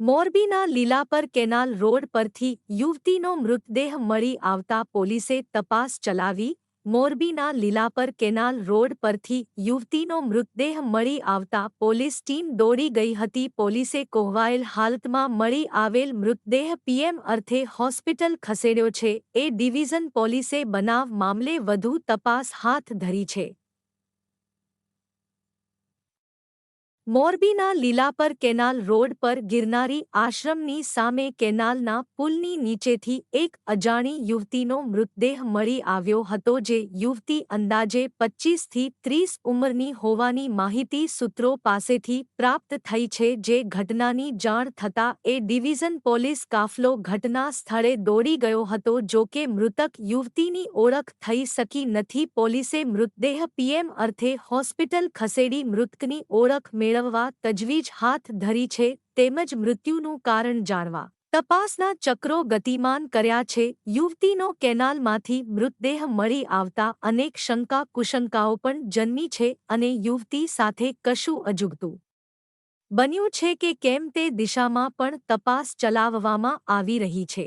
મોરબીના Lilapar canal road પરથી યુવતીનો મૃતદેહ મળી આવતા પોલીસે તપાસ ચલાવી. મોરબીના લીલાપર કેનાલ રોડ પરથી યુવતીનો મૃતદેહ મળી આવતા પોલીસ ટીમ દોડી ગઈ હતી. પોલીસે કોહવાયેલ હાલતમાં મળી આવેલ મૃતદેહ પીએમ અર્થે હોસ્પિટલ ખસેડ્યો છે. એ ડિવિઝન પોલીસે બનાવ મામલે વધુ તપાસ હાથ ધરી છે. મોરબીના લીલાપર કેનાલ રોડ પર ગિરનારી આશ્રમની સામે કેનાલના પુલની નીચેથી એક અજાણી યુવતીનો મૃતદેહ મળી આવ્યો હતો જે યુવતી અંદાજે પચ્ચીસથી ત્રીસ ઉંમરની હોવાની માહિતી સૂત્રો પાસેથી પ્રાપ્ત થઈ છે જે ઘટનાની જાણ થતાં એ ડિવિઝન પોલીસ કાફલો ઘટના સ્થળે દોડી ગયો હતો જો કે મૃતક યુવતીની ઓળખ થઈ શકી નથી પોલીસે મૃતદેહ પીએમ અર્થે હોસ્પિટલ ખસેડી મૃતકની ઓળખ મેળવી મેળવવા તજવીજ હાથ ધરી છે તેમજ મૃત્યુનું કારણ જાણવા. તપાસના ચક્રો ગતિમાન કર્યા છે. યુવતીનો કેનાલમાંથી મૃતદેહ મળી આવતા અનેક શંકા કુશંકાઓ પણ જન્મી છે અને યુવતી સાથે કશું અજુગતું બન્યું છે કે કેમ તે દિશામાં પણ તપાસ ચલાવવામાં આવી રહી છે.